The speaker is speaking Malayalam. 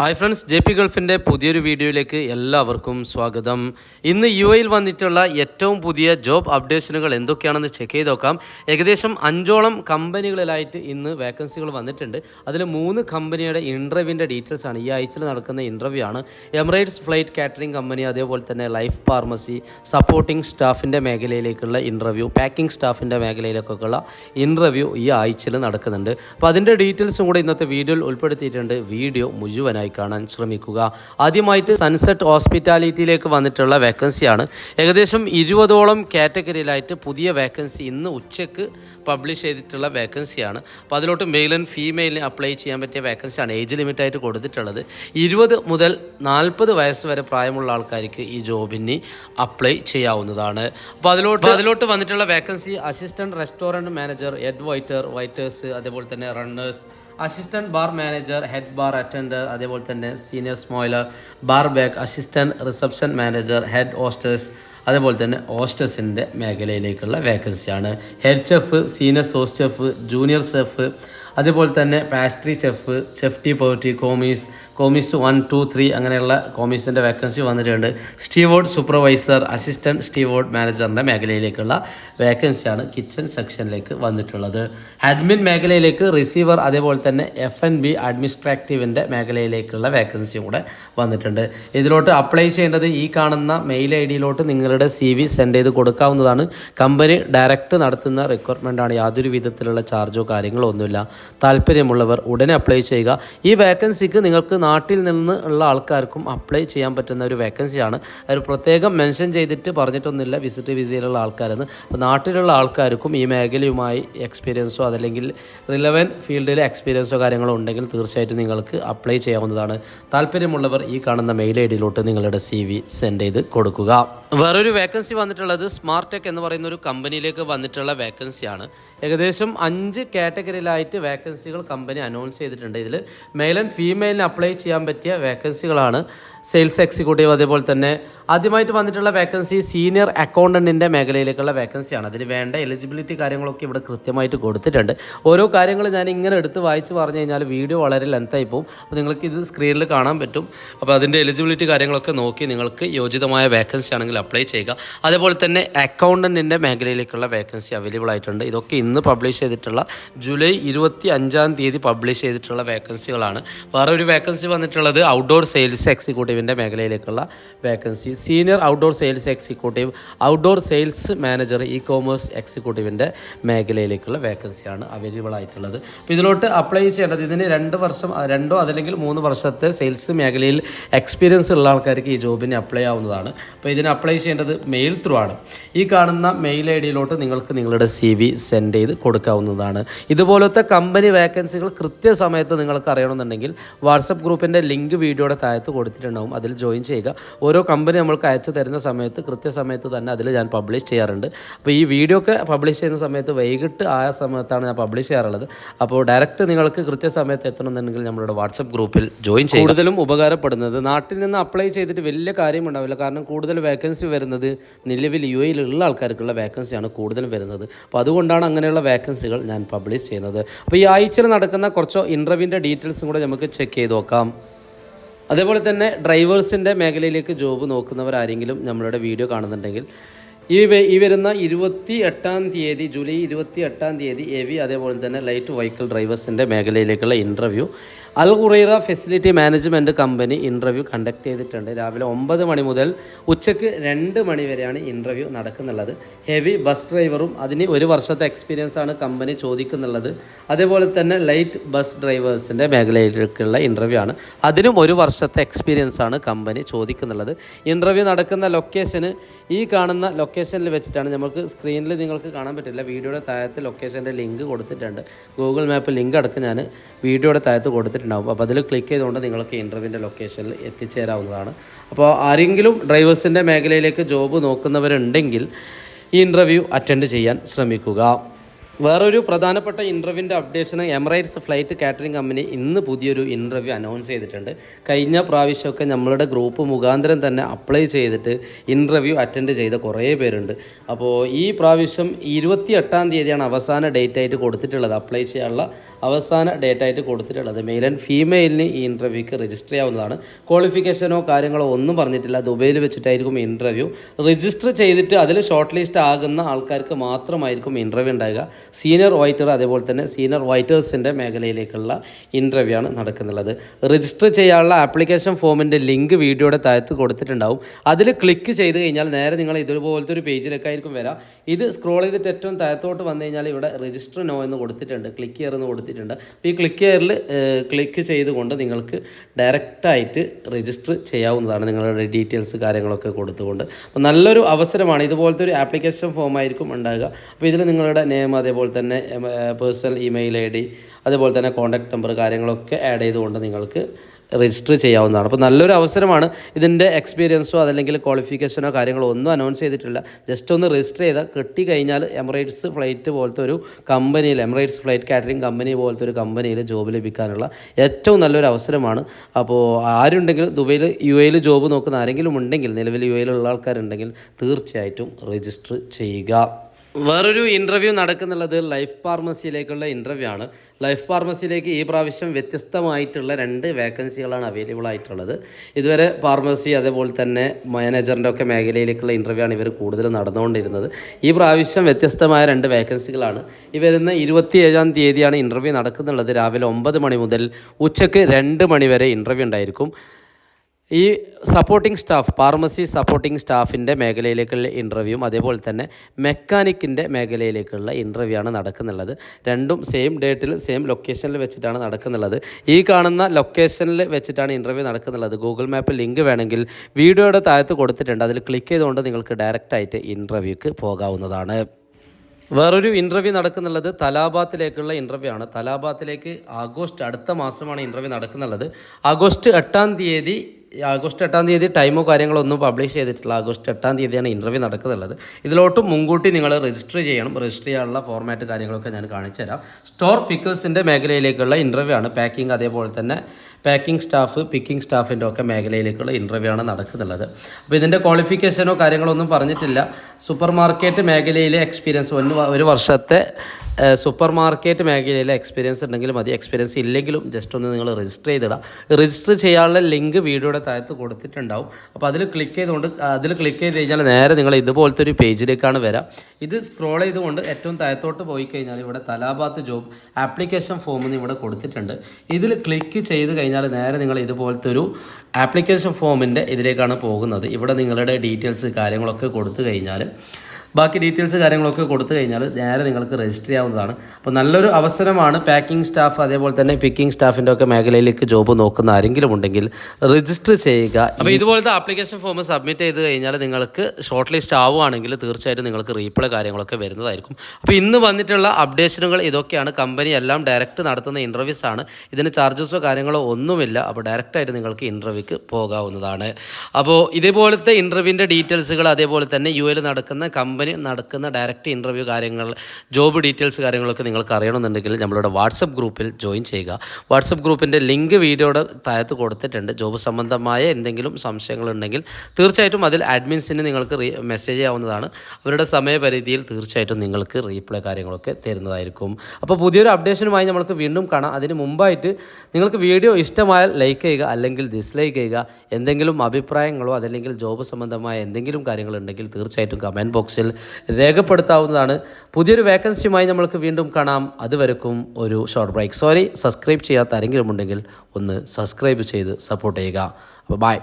ഹായ് ഫ്രണ്ട്സ് ജെ പി ഗൾഫിന്റെ പുതിയൊരു വീഡിയോയിലേക്ക് എല്ലാവർക്കും സ്വാഗതം. ഇന്ന് യു എയിൽ വന്നിട്ടുള്ള ഏറ്റവും പുതിയ ജോബ് അപ്ഡേഷനുകൾ എന്തൊക്കെയാണെന്ന് ചെക്ക് ചെയ്ത് നോക്കാം. ഏകദേശം അഞ്ചോളം കമ്പനികളിലായിട്ട് ഇന്ന് വേക്കൻസികൾ വന്നിട്ടുണ്ട്. അതിൽ മൂന്ന് കമ്പനിയുടെ ഇന്റർവ്യൂവിന്റെ ഡീറ്റെയിൽസ് ആണ്. ഈ ആഴ്ചയിൽ നടക്കുന്ന ഇന്റർവ്യൂ ആണ്. എമിറേറ്റ്സ് ഫ്ലൈറ്റ് കാറ്ററിംഗ് കമ്പനി അതേപോലെ തന്നെ ലൈഫ് ഫാർമസി സപ്പോർട്ടിംഗ് സ്റ്റാഫിന്റെ മേഖലയിലേക്കുള്ള ഇന്റർവ്യൂ പാക്കിംഗ് സ്റ്റാഫിന്റെ മേഖലയിലേക്കൊക്കെയുള്ള ഇന്റർവ്യൂ ഈ ആഴ്ചയിൽ നടക്കുന്നുണ്ട്. അപ്പോൾ അതിന്റെ ഡീറ്റെയിൽസും കൂടെ ഇന്നത്തെ വീഡിയോയിൽ ഉൾപ്പെടുത്തിയിട്ടുണ്ട്. വീഡിയോ മുഴുവനായി കാണാൻ ശ്രമിക്കുക. ആദ്യമായിട്ട് സൺസെറ്റ് ഹോസ്പിറ്റാലിറ്റിയിലേക്ക് വന്നിട്ടുള്ള വേക്കൻസിയാണ് ഏകദേശം ഇരുപതോളം കാറ്റഗറിയിലായിട്ട് പുതിയ വേക്കൻസി ഇന്ന് ഉച്ചയ്ക്ക് പബ്ലിഷ് ചെയ്തിട്ടുള്ള വേക്കൻസിയാണ് അപ്പോൾ അതിലോട്ട് മെയിൽ ആൻഡ് ഫീമെയിലിന് അപ്ലൈ ചെയ്യാൻ പറ്റിയ വേക്കൻസിയാണ് ഏജ് ലിമിറ്റായിട്ട് കൊടുത്തിട്ടുള്ളത്. ഇരുപത് മുതൽ നാൽപ്പത് വയസ്സ് വരെ പ്രായമുള്ള ആൾക്കാർക്ക് ഈ ജോബിന് അപ്ലൈ ചെയ്യാവുന്നതാണ്. അപ്പോൾ അതിലോട്ട് അതിലോട്ട് വന്നിട്ടുള്ള vacancy assistant restaurant manager head waiter waiters അതേപോലെ തന്നെ runners assistant bar manager head bar attender അതേപോലെ തന്നെ senior sommelier bar back assistant reception manager head hostess അതേപോലെ തന്നെ ഹോസ്റ്റേഴ്സിന്റെ മേഖലയിലേക്കുള്ള വേക്കൻസിയാണ്. Head chef senior sous chef junior chef അതേപോലെ തന്നെ pastry chef chef de partie commis commis one two three അങ്ങനെയുള്ള കോമിസിന്റെ വേക്കൻസി വന്നിട്ടുണ്ട്. സ്റ്റീവോർഡ് സൂപ്പർവൈസർ അസിസ്റ്റന്റ് സ്റ്റീവോർഡ് മാനേജറിന്റെ മേഖലയിലേക്കുള്ള വേക്കൻസിയാണ് കിച്ചൺ സെക്ഷനിലേക്ക് വന്നിട്ടുള്ളത്. അഡ്മിൻ മേഖലയിലേക്ക് റിസീവർ അതേപോലെ തന്നെ എഫ് എൻ ബി അഡ്മിനിസ്ട്രേറ്റീവിന്റെ മേഖലയിലേക്കുള്ള വേക്കൻസി കൂടെ വന്നിട്ടുണ്ട്. ഇതിലോട്ട് അപ്ലൈ ചെയ്യേണ്ടത് ഈ കാണുന്ന മെയിൽ ഐ ഡിയിലോട്ട് നിങ്ങളുടെ സി വി സെൻഡ് ചെയ്ത് കൊടുക്കാവുന്നതാണ്. കമ്പനി ഡയറക്റ്റ് നടത്തുന്ന റിക്രൂട്ട്മെന്റാണ് യാതൊരു വിധത്തിലുള്ള ചാർജോ കാര്യങ്ങളോ ഒന്നുമില്ല. താല്പര്യമുള്ളവർ ഉടനെ അപ്ലൈ ചെയ്യുക. ഈ വേക്കൻസിക്ക് നിങ്ങൾക്ക് നാട്ടിൽ നിന്ന് ഉള്ള ആൾക്കാർക്കും അപ്ലൈ ചെയ്യാൻ പറ്റുന്ന ഒരു വേക്കൻസിയാണ് ഒരു പ്രത്യേകം മെൻഷൻ ചെയ്തിട്ട് പറഞ്ഞിട്ടൊന്നുമില്ല വിസിറ്റ് വിസയിലുള്ള ആൾക്കാരെന്ന്. അപ്പോൾ നാട്ടിലുള്ള ആൾക്കാർക്കും ഈ മേഖലയുമായി എക്സ്പീരിയൻസോ അതല്ലെങ്കിൽ റിലവന്റ് ഫീൽഡിൽ എക്സ്പീരിയൻസോ കാര്യങ്ങളോ ഉണ്ടെങ്കിൽ തീർച്ചയായിട്ടും നിങ്ങൾക്ക് അപ്ലൈ ചെയ്യാവുന്നതാണ്. താല്പര്യമുള്ളവർ ഈ കാണുന്ന മെയിൽ ഐ ഡിയിലോട്ട് നിങ്ങളുടെ സി വി സെൻഡ് ചെയ്ത് കൊടുക്കുക. വേറൊരു വേക്കൻസി വന്നിട്ടുള്ളത് സ്മാർട്ട് ടെക് എന്ന് പറയുന്ന ഒരു കമ്പനിയിലേക്ക് വന്നിട്ടുള്ള വേക്കൻസിയാണ് ഏകദേശം അഞ്ച് കാറ്റഗറിയിലായിട്ട് വേക്കൻസികൾ കമ്പനി അനൗൺസ് ചെയ്തിട്ടുണ്ട്. ഇതിൽ മെയിൽ ആൻഡ് ഫീമെയിലിന് അപ്ലൈ ചെയ്യാൻ പറ്റിയ വേക്കൻസികളാണ് സെയിൽസ് എക്സിക്യൂട്ടീവ് അതേപോലെ തന്നെ ആദ്യമായിട്ട് വന്നിട്ടുള്ള വേക്കൻസി സീനിയർ അക്കൗണ്ടന്റിന്റെ മേഖലയിലേക്കുള്ള വേക്കൻസിയാണ് അതിന് വേണ്ട എലിജിബിലിറ്റി കാര്യങ്ങളൊക്കെ ഇവിടെ കൃത്യമായിട്ട് കൊടുത്തിട്ടുണ്ട്. ഓരോ കാര്യങ്ങൾ ഞാൻ ഇങ്ങനെ എടുത്ത് വായിച്ച് പറഞ്ഞു കഴിഞ്ഞാൽ വീഡിയോ വളരെ ലെങ്തായി പോകും. അപ്പോൾ നിങ്ങൾക്ക് ഇത് സ്ക്രീനിൽ കാണാൻ പറ്റും. അപ്പോൾ അതിന്റെ എലിജിബിലിറ്റി കാര്യങ്ങളൊക്കെ നോക്കി നിങ്ങൾക്ക് യോജിതമായ വേക്കൻസി ആണെങ്കിൽ അപ്ലൈ ചെയ്യുക. അതേപോലെ തന്നെ അക്കൗണ്ടന്റിന്റെ മേഖലയിലേക്കുള്ള വേക്കൻസി അവൈലബിൾ ആയിട്ടുണ്ട്. ഇതൊക്കെ ഇന്ന് പബ്ലിഷ് ചെയ്തിട്ടുള്ള ജൂലൈ ഇരുപത്തി അഞ്ചാം തീയതി പബ്ലിഷ് ചെയ്തിട്ടുള്ള വേക്കൻസികളാണ് വേറെ ഒരു വേക്കൻസി വന്നിട്ടുള്ളത് ഔട്ട്ഡോർ സെയിൽസ് എക്സിക്യൂട്ടീവിന്റെ മേഖലയിലേക്കുള്ള vacancy senior outdoor sales executive outdoor sales manager e commerce എക്സിക്യൂട്ടീവിന്റെ മേഖലയിലേക്കുള്ള വേക്കൻസിയാണ് അവൈലബിൾ ആയിട്ടുള്ളത്. അപ്പോൾ ഇതിലോട്ട് അപ്ലൈ ചെയ്യേണ്ടത് ഇതിന് രണ്ട് വർഷം രണ്ടോ അതല്ലെങ്കിൽ മൂന്ന് വർഷത്തെ സെയിൽസ് മേഖലയിൽ എക്സ്പീരിയൻസ് ഉള്ള ആൾക്കാർക്ക് ഈ ജോബിന് അപ്ലൈ ആവുന്നതാണ്. അപ്പോൾ ഇതിന് അപ്ലൈ ചെയ്യേണ്ടത് മെയിൽ ത്രൂ ആണ്. ഈ കാണുന്ന മെയിൽ ഐ ഡിയിലോട്ട് നിങ്ങൾക്ക് നിങ്ങളുടെ സി വി സെൻഡ് ചെയ്ത് കൊടുക്കാവുന്നതാണ്. ഇതുപോലത്തെ കമ്പനി വേക്കൻസികൾ കൃത്യസമയത്ത് നിങ്ങൾക്ക് അറിയണമെന്നുണ്ടെങ്കിൽ വാട്സപ്പ് ഗ്രൂപ്പിന്റെ ലിങ്ക് വീഡിയോയുടെ താഴത്ത് കൊടുത്തിട്ടുണ്ടാവും അതിൽ ജോയിൻ ചെയ്യുക. ഓരോ കമ്പനി നമ്മൾക്ക് അയച്ചു തരുന്ന സമയത്ത് കൃത്യസമയത്ത് തന്നെ അതിൽ ഞാൻ പബ്ലിഷ് ചെയ്യാറുണ്ട്. അപ്പോൾ ഈ വീഡിയോ ഒക്കെ പബ്ലിഷ് ചെയ്യുന്ന സമയത്ത് വൈകിട്ട് ആയ സമയത്താണ് ഞാൻ പബ്ലിഷ് ചെയ്യാറുള്ളത്. അപ്പോൾ ഡയറക്റ്റ് നിങ്ങൾക്ക് കൃത്യസമയത്ത് എത്തണമെന്നുണ്ടെങ്കിൽ നമ്മളുടെ വാട്സപ്പ് ഗ്രൂപ്പിൽ ജോയിൻ ചെയ്യും കൂടുതലും ഉപകാരപ്പെടുന്നത് നാട്ടിൽ നിന്ന് അപ്ലൈ ചെയ്തിട്ട് വലിയ കാര്യമുണ്ടാവില്ല കാരണം കൂടുതൽ വേക്കൻസി വരുന്നത് നിലവിൽ യു എയിലുള്ള ആൾക്കാർക്കുള്ള വേക്കൻസിയാണ് കൂടുതലും വരുന്നത്. അപ്പോൾ അതുകൊണ്ടാണ് അങ്ങനെയുള്ള വേക്കൻസികൾ ഞാൻ പബ്ലിഷ് ചെയ്യുന്നത്. അപ്പോൾ ഈ ആഴ്ചയിൽ നടക്കുന്ന കുറച്ച് ഇന്റർവ്യൂവിന്റെ ഡീറ്റെയിൽസും കൂടെ നമുക്ക് ചെക്ക് ചെയ്ത് നോക്കാം. അതേപോലെ തന്നെ ഡ്രൈവേഴ്സിന്റെ മേഖലയിലേക്ക് ജോബ് നോക്കുന്നവരാരെങ്കിലും നമ്മളുടെ വീഡിയോ കാണുന്നുണ്ടെങ്കിൽ ഈ ഈ വരുന്ന ഇരുപത്തി എട്ടാം തീയതി ജൂലൈ ഇരുപത്തി എട്ടാം തീയതി എ വി അതേപോലെ തന്നെ ലൈറ്റ് വെഹിക്കിൾ ഡ്രൈവേഴ്സിന്റെ മേഖലയിലേക്കുള്ള interview Al Khuraira facility management company interview conduct ചെയ്തിട്ടുണ്ട്. രാവിലെ ഒമ്പത് മണി മുതൽ ഉച്ചയ്ക്ക് രണ്ട് മണി വരെയാണ് ഇന്റർവ്യൂ നടക്കുന്നുള്ളത്. ഹെവി ബസ് ഡ്രൈവറും അതിന് ഒരു വർഷത്തെ എക്സ്പീരിയൻസ് ആണ് കമ്പനി ചോദിക്കുന്നുള്ളത്. അതേപോലെ തന്നെ ലൈറ്റ് ബസ് ഡ്രൈവേഴ്സിന്റെ മേഖലയിലേക്കുള്ള ഇന്റർവ്യൂ ആണ്. അതിനും ഒരു വർഷത്തെ എക്സ്പീരിയൻസ് ആണ് കമ്പനി ചോദിക്കുന്നുള്ളത്. ഇന്റർവ്യൂ നടക്കുന്ന ലൊക്കേഷന് ഈ കാണുന്ന ലൊക്കേഷനിൽ വെച്ചിട്ടാണ് നമുക്ക് സ്ക്രീനിൽ നിങ്ങൾക്ക് കാണാൻ പറ്റില്ല. വീഡിയോയുടെ താഴത്ത് ലൊക്കേഷന്റെ ലിങ്ക് കൊടുത്തിട്ടുണ്ട്. ഗൂഗിൾ മാപ്പ് ലിങ്ക് അടക്കം ഞാൻ വീഡിയോയുടെ താഴത്ത് കൊടുത്തിട്ടുണ്ടാവും അപ്പോൾ അതിൽ ക്ലിക്ക് ചെയ്തുകൊണ്ട് നിങ്ങൾക്ക് ഇന്റർവ്യൂവിന്റെ ലൊക്കേഷനിൽ എത്തിച്ചേരാവുന്നതാണ്. അപ്പോൾ ആരെങ്കിലും ഡ്രൈവേഴ്സിന്റെ മേഖലയിലേക്ക് ജോബ് നോക്കുന്നവരുണ്ടെങ്കിൽ ഈ ഇന്റർവ്യൂ അറ്റൻഡ് ചെയ്യാൻ ശ്രമിക്കുക. വേറൊരു പ്രധാനപ്പെട്ട ഇന്റർവ്യൂവിന്റെ അപ്ഡേഷന് എമിറേറ്റ്സ് ഫ്ലൈറ്റ് കാറ്ററിംഗ് കമ്പനി ഇന്ന് പുതിയൊരു ഇന്റർവ്യൂ അനൗൺസ് ചെയ്തിട്ടുണ്ട്. കഴിഞ്ഞ പ്രാവശ്യമൊക്കെ നമ്മളുടെ ഗ്രൂപ്പ് മുഖാന്തരം തന്നെ അപ്ലൈ ചെയ്തിട്ട് ഇന്റർവ്യൂ അറ്റൻഡ് ചെയ്ത കുറേ പേരുണ്ട്. അപ്പോൾ ഈ പ്രാവശ്യം ഇരുപത്തി എട്ടാം തീയതിയാണ് അവസാന ഡേറ്റ് ആയിട്ട് കൊടുത്തിട്ടുള്ളത്. അപ്ലൈ ചെയ്യാനുള്ള അവസാന ഡേറ്റ് ആയിട്ട് കൊടുത്തിട്ടുള്ളത്. മെയിൽ ആൻഡ് ഫീമെയിലിന് ഈ ഇന്റർവ്യൂക്ക് രജിസ്റ്റർ ചെയ്യാവുന്നതാണ്. ക്വാളിഫിക്കേഷനോ കാര്യങ്ങളോ ഒന്നും പറഞ്ഞിട്ടില്ല. ദുബൈയിൽ വെച്ചിട്ടായിരിക്കും ഇന്റർവ്യൂ രജിസ്റ്റർ ചെയ്തിട്ട് അതിൽ ഷോർട്ട് ലിസ്റ്റ് ആകുന്ന ആൾക്കാർക്ക് മാത്രമായിരിക്കും ഇന്റർവ്യൂ ഉണ്ടാകുക സീനിയർ വൈറ്റർ അതേപോലെ തന്നെ സീനിയർ വൈറ്റേഴ്സിന്റെ മേഖലയിലേക്കുള്ള ഇന്റർവ്യൂ ആണ് നടക്കുന്നുള്ളത്. രജിസ്റ്റർ ചെയ്യാനുള്ള ആപ്ലിക്കേഷൻ ഫോമിന്റെ ലിങ്ക് വീഡിയോയുടെ താഴത്ത് കൊടുത്തിട്ടുണ്ടാവും. അതിൽ ക്ലിക്ക് ചെയ്ത് കഴിഞ്ഞാൽ നേരെ നിങ്ങൾ ഇതുപോലത്തെ ഒരു പേജിലൊക്കെ ആയിരിക്കും വരാം. ഇത് സ്ക്രോൾ ചെയ്തിട്ട് ഏറ്റവും താഴത്തോട്ട് വന്നു കഴിഞ്ഞാൽ ഇവിടെ രജിസ്റ്റർ നോ എന്ന് കൊടുത്തിട്ടുണ്ട്. ക്ലിക്ക് ഹിയർ എന്ന് കൊടുത്തിട്ടുണ്ട് അപ്പോൾ ഈ ക്ലിക്ക് ഹിയറിൽ ക്ലിക്ക് ചെയ്തുകൊണ്ട് നിങ്ങൾക്ക് ഡയറക്റ്റായിട്ട് രജിസ്റ്റർ ചെയ്യാവുന്നതാണ് നിങ്ങളുടെ ഡീറ്റെയിൽസ് കാര്യങ്ങളൊക്കെ കൊടുത്തുകൊണ്ട്. അപ്പോൾ നല്ലൊരു അവസരമാണ്. ഇതുപോലത്തെ ഒരു ആപ്ലിക്കേഷൻ ഫോം ആയിരിക്കും ഉണ്ടാകുക അപ്പോൾ ഇതിൽ നിങ്ങളുടെ നെയിം അതേപോലെ തന്നെ പേഴ്സണൽ ഇമെയിൽ ഐ ഡി അതേപോലെ തന്നെ കോൺടാക്ട് നമ്പർ കാര്യങ്ങളൊക്കെ ആഡ് ചെയ്തുകൊണ്ട് നിങ്ങൾക്ക് രജിസ്റ്റർ ചെയ്യാവുന്നതാണ്. അപ്പോൾ നല്ലൊരു അവസരമാണ് ഇതിന്റെ എക്സ്പീരിയൻസോ അതല്ലെങ്കിൽ ക്വാളിഫിക്കേഷനോ കാര്യങ്ങളോ ഒന്നും അനൗൺസ് ചെയ്തിട്ടില്ല. ജസ്റ്റ് ഒന്ന് രജിസ്റ്റർ ചെയ്താൽ കിട്ടി കഴിഞ്ഞാൽ എമിറേറ്റ്സ് ഫ്ലൈറ്റ് പോലത്തെ ഒരു കമ്പനിയിൽ എമിറേറ്റ്സ് ഫ്ലൈറ്റ് കാറ്ററിംഗ് കമ്പനി പോലത്തെ ഒരു കമ്പനിയിൽ ജോബ് ലഭിക്കാനുള്ള ഏറ്റവും നല്ലൊരു അവസരമാണ്. അപ്പോൾ ആരുണ്ടെങ്കിലും ദുബൈയിൽ യു എയിൽ ജോബ് നോക്കുന്ന ആരെങ്കിലും ഉണ്ടെങ്കിൽ നിലവിൽ യു എയിലുള്ള ആൾക്കാരുണ്ടെങ്കിൽ തീർച്ചയായിട്ടും രജിസ്റ്റർ ചെയ്യുക. വേറൊരു ഇന്റർവ്യൂ നടക്കുന്നുള്ളത് ലൈഫ് ഫാർമസിയിലേക്കുള്ള ഇന്റർവ്യൂ ആണ്. ലൈഫ് ഫാർമസിയിലേക്ക് ഈ പ്രാവശ്യം വ്യത്യസ്തമായിട്ടുള്ള രണ്ട് വേക്കൻസികളാണ് അവൈലബിൾ ആയിട്ടുള്ളത്. ഇതുവരെ ഫാർമസി അതേപോലെ തന്നെ മാനേജറിന്റെ ഒക്കെ മേഖലയിലേക്കുള്ള ഇന്റർവ്യൂ ആണ് ഇവർ കൂടുതൽ നടന്നുകൊണ്ടിരുന്നത്. ഈ പ്രാവശ്യം വ്യത്യസ്തമായ രണ്ട് വേക്കൻസികളാണ് ഈ ഇരുപത്തി ഏഴാം തീയതിയാണ് ഇന്റർവ്യൂ നടക്കുന്നുള്ളത്. രാവിലെ ഒമ്പത് മണി മുതൽ ഉച്ചയ്ക്ക് രണ്ട് മണി വരെ ഇന്റർവ്യൂ ഉണ്ടായിരിക്കും. ഈ സപ്പോർട്ടിംഗ് സ്റ്റാഫ് ഫാർമസി സപ്പോർട്ടിംഗ് സ്റ്റാഫിന്റെ മേഖലയിലേക്കുള്ള ഇന്റർവ്യൂവും അതേപോലെ തന്നെ മെക്കാനിക്കിന്റെ മേഖലയിലേക്കുള്ള ഇന്റർവ്യൂ ആണ് നടക്കുന്നുള്ളത്. രണ്ടും സെയിം ഡേറ്റിൽ സെയിം ലൊക്കേഷനിൽ വെച്ചിട്ടാണ് നടക്കുന്നുള്ളത്. ഈ കാണുന്ന ലൊക്കേഷനിൽ വെച്ചിട്ടാണ് ഇന്റർവ്യൂ നടക്കുന്നുള്ളത്. ഗൂഗിൾ മാപ്പ് ലിങ്ക് വേണമെങ്കിൽ വീഡിയോയുടെ താഴത്ത് കൊടുത്തിട്ടുണ്ട്. അതിൽ ക്ലിക്ക് ചെയ്തുകൊണ്ട് നിങ്ങൾക്ക് ഡയറക്റ്റായിട്ട് ഇന്റർവ്യൂക്ക് പോകാവുന്നതാണ്. വേറൊരു ഇന്റർവ്യൂ നടക്കുന്നുള്ളത് തലാബാത്തിലേക്കുള്ള ഇന്റർവ്യൂ ആണ്. തലാബാത്തിലേക്ക് ആഗോസ്റ്റ് അടുത്ത മാസമാണ് ഇന്റർവ്യൂ നടക്കുന്നുള്ളത്. ആഗോസ്റ്റ് എട്ടാം തീയതി ആഗസ്റ്റ് എട്ടാം തീയതി ടൈമോ കാര്യങ്ങളോ ഒന്നും പബ്ലിഷ് ചെയ്തിട്ടില്ല. ആഗസ്റ്റ് എട്ടാം തീയതിയാണ് ഇന്റർവ്യൂ നടക്കുന്നുള്ളത്. ഇതിലോട്ട് മുൻകൂട്ടി നിങ്ങൾ രജിസ്റ്റർ ചെയ്യണം. രജിസ്റ്റർ ചെയ്യാനുള്ള ഫോർമാറ്റ് കാര്യങ്ങളൊക്കെ ഞാൻ കാണിച്ചു തരാം. സ്റ്റോർ പിക്കേഴ്സിന്റെ മേഖലയിലേക്കുള്ള ഇന്റർവ്യൂ ആണ്. പാക്കിംഗ് അതേപോലെ തന്നെ പാക്കിംഗ് സ്റ്റാഫ് പിക്കിംഗ് സ്റ്റാഫിന്റെ ഒക്കെ മേഖലയിലേക്കുള്ള ഇന്റർവ്യൂ ആണ് നടക്കുന്നുള്ളത്. അപ്പോൾ ഇതിന്റെ ക്വാളിഫിക്കേഷനോ കാര്യങ്ങളോ ഒന്നും പറഞ്ഞിട്ടില്ല. സൂപ്പർ മാർക്കറ്റ് മേഖലയിലെ എക്സ്പീരിയൻസ് ഒന്ന് ഒരു വർഷത്തെ സൂപ്പർ മാർക്കറ്റ് മേഖലയിലെ എക്സ്പീരിയൻസ് ഉണ്ടെങ്കിൽ മതി. എക്സ്പീരിയൻസ് ഇല്ലെങ്കിലും ജസ്റ്റ് ഒന്ന് നിങ്ങൾ രജിസ്റ്റർ ചെയ്തിടാം. രജിസ്റ്റർ ചെയ്യാനുള്ള ലിങ്ക് വീഡിയോയുടെ താഴത്ത് കൊടുത്തിട്ടുണ്ടാവും. അപ്പോൾ അതിൽ ക്ലിക്ക് ചെയ്തുകൊണ്ട് അതിൽ ക്ലിക്ക് ചെയ്ത് കഴിഞ്ഞാൽ നേരെ നിങ്ങൾ ഇതുപോലത്തെ ഒരു പേജിലേക്കാണ് വരാം. ഇത് സ്ക്രോൾ ചെയ്തുകൊണ്ട് ഏറ്റവും താഴത്തോട്ട് പോയി കഴിഞ്ഞാൽ ഇവിടെ തലാബാത്ത് ജോബ് ആപ്ലിക്കേഷൻ ഫോം ഇവിടെ കൊടുത്തിട്ടുണ്ട്. ഇതിൽ ക്ലിക്ക് ചെയ്ത് കഴിഞ്ഞാൽ നേരെ നിങ്ങൾ ഇതുപോലത്തെ ഒരു ആപ്ലിക്കേഷൻ ഫോമിന്റെ ഇതിലേക്കാണ് പോകുന്നത്. ഇവിടെ നിങ്ങളുടെ ഡീറ്റെയിൽസ് കാര്യങ്ങളൊക്കെ കൊടുത്തു കഴിഞ്ഞാൽ ബാക്കി ഡീറ്റെയിൽസ് കാര്യങ്ങളൊക്കെ കൊടുത്തു കഴിഞ്ഞാൽ നേരെ നിങ്ങൾക്ക് രജിസ്റ്റർ ചെയ്യാവുന്നതാണ്. അപ്പോൾ നല്ലൊരു അവസരമാണ് പാക്കിംഗ് സ്റ്റാഫ് അതേപോലെ തന്നെ പിക്കിംഗ് സ്റ്റാഫിന്റെ ഒക്കെ മേഖലയിലേക്ക് ജോബ് നോക്കുന്ന ആരെങ്കിലും ഉണ്ടെങ്കിൽ രജിസ്റ്റർ ചെയ്യുക. അപ്പോൾ ഇതുപോലത്തെ ആപ്ലിക്കേഷൻ ഫോം സബ്മിറ്റ് ചെയ്ത് കഴിഞ്ഞാൽ നിങ്ങൾക്ക് ഷോർട്ട് ലിസ്റ്റ് ആവുകയാണെങ്കിൽ തീർച്ചയായിട്ടും നിങ്ങൾക്ക് റീപ്ലൈ കാര്യങ്ങളൊക്കെ വരുന്നതായിരിക്കും. അപ്പോൾ ഇന്ന് വന്നിട്ടുള്ള അപ്ഡേഷനുകൾ ഇതൊക്കെയാണ്. കമ്പനി എല്ലാം ഡയറക്റ്റ് നടത്തുന്ന ഇന്റർവ്യൂസ് ആണ്. ഇതിന് ചാർജസോ കാര്യങ്ങളോ ഒന്നുമില്ല. അപ്പോൾ ഡയറക്റ്റായിട്ട് നിങ്ങൾക്ക് ഇന്റർവ്യൂക്ക് പോകാവുന്നതാണ്. അപ്പോൾ ഇതേപോലത്തെ ഇന്റർവ്യൂവിന്റെ ഡീറ്റെയിൽസുകൾ അതേപോലെ തന്നെ യു നടക്കുന്ന കമ്പനി നടക്കുന്ന ഡയറക്റ്റ് ഇന്റർവ്യൂ കാര്യങ്ങൾ ജോബ് ഡീറ്റെയിൽസ് കാര്യങ്ങളൊക്കെ നിങ്ങൾക്ക് അറിയണമെന്നുണ്ടെങ്കിൽ നമ്മളുടെ വാട്സപ്പ് ഗ്രൂപ്പിൽ ജോയിൻ ചെയ്യുക. വാട്സപ്പ് ഗ്രൂപ്പിന്റെ ലിങ്ക് വീഡിയോയുടെ താഴത്ത് കൊടുത്തിട്ടുണ്ട്. ജോബ് സംബന്ധമായ എന്തെങ്കിലും സംശയങ്ങളുണ്ടെങ്കിൽ തീർച്ചയായിട്ടും അതിൽ അഡ്മിൻസിന് നിങ്ങൾക്ക് മെസ്സേജ് ചെയ്യാവുന്നതാണ്. അവരുടെ സമയപരിധിയിൽ തീർച്ചയായിട്ടും നിങ്ങൾക്ക് റീപ്ലൈ കാര്യങ്ങളൊക്കെ തരുന്നതായിരിക്കും. അപ്പോൾ പുതിയൊരു അപ്ഡേഷനുമായി നമ്മൾക്ക് വീണ്ടും കാണാം. അതിന് മുമ്പായിട്ട് നിങ്ങൾക്ക് വീഡിയോ ഇഷ്ടമായാൽ ലൈക്ക് ചെയ്യുക അല്ലെങ്കിൽ ഡിസ്ലൈക്ക് ചെയ്യുക എന്തെങ്കിലും അഭിപ്രായങ്ങളോ അതല്ലെങ്കിൽ ജോബ് സംബന്ധമായ എന്തെങ്കിലും കാര്യങ്ങളുണ്ടെങ്കിൽ തീർച്ചയായിട്ടും കമന്റ് ബോക്സിൽ രേഖപ്പെടുത്താവുന്നതാണ്. പുതിയൊരു വേക്കൻസിയുമായി നമ്മൾക്ക് വീണ്ടും കാണാം. അതുവരക്കും ഒരു ഷോർട്ട് ബ്രേക്ക് സോറി സബ്സ്ക്രൈബ് ചെയ്യാത്ത ആരെങ്കിലും ഉണ്ടെങ്കിൽ ഒന്ന് സബ്സ്ക്രൈബ് ചെയ്ത് സപ്പോർട്ട് ചെയ്യുക. അപ്പോൾ ബൈ